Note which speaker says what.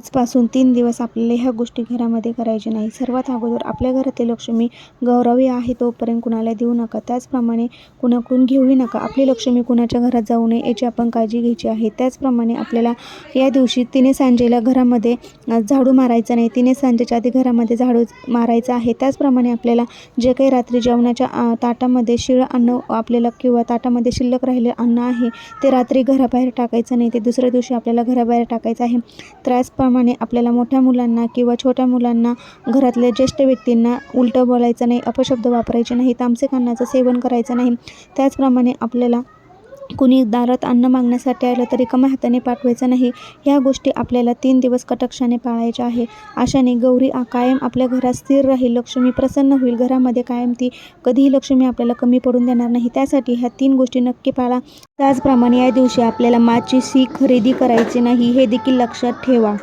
Speaker 1: आजपासून तीन दिवस आपल्याला ह्या गोष्टी घरामध्ये करायच्या नाही. सर्वात अगोदर आपल्या घरातील लक्ष्मी गौरवी आहे तोपर्यंत कुणाला देऊ नका. त्याचप्रमाणे कुणाकडून घेऊही नका. आपली लक्ष्मी कुणाच्या घरात जाऊ नये याची आपण काळजी घ्यायची आहे. त्याचप्रमाणे आपल्याला या दिवशी तिने सांजेला घरामध्ये झाडू मारायचा नाही. तिने सांजेच्या आधी घरामध्ये झाडू मारायचं आहे. त्याचप्रमाणे आपल्याला जे काही रात्री जेवणाच्या ताटामध्ये शिळं अन्न आपल्याला किंवा ताटामध्ये शिल्लक राहिले अन्न आहे ते रात्री घराबाहेर टाकायचं नाही. ते दुसऱ्या दिवशी आपल्याला घराबाहेर टाकायचं आहे. त्याचप्रमाणे आपल्याला मोठ्या मुलांना किंवा छोट्या मुलांना घरातल्या ज्येष्ठ व्यक्तींना उलटं बोलायचं नाही अपशब्द वापरायचे नाही तामसे अन्नाचं सेवन करायचं नाही. त्याचप्रमाणे आपल्याला कुणी दारात अन्न मागण्यासाठी आलं तरी रिकाम्या हाताने पाठवायचं नाही. ह्या गोष्टी आपल्याला तीन दिवस कटक्षाने पाळायच्या आहे. अशाने गौरी कायम आपल्या घरात स्थिर राहील. लक्ष्मी प्रसन्न होईल. घरामध्ये कायम ती कधीही लक्ष्मी आपल्याला कमी पडून देणार नाही. त्यासाठी ह्या तीन गोष्टी नक्की पाळा. त्याचप्रमाणे या दिवशी आपल्याला माची सी खरेदी करायची नाही. हे देखील लक्षात ठेवा.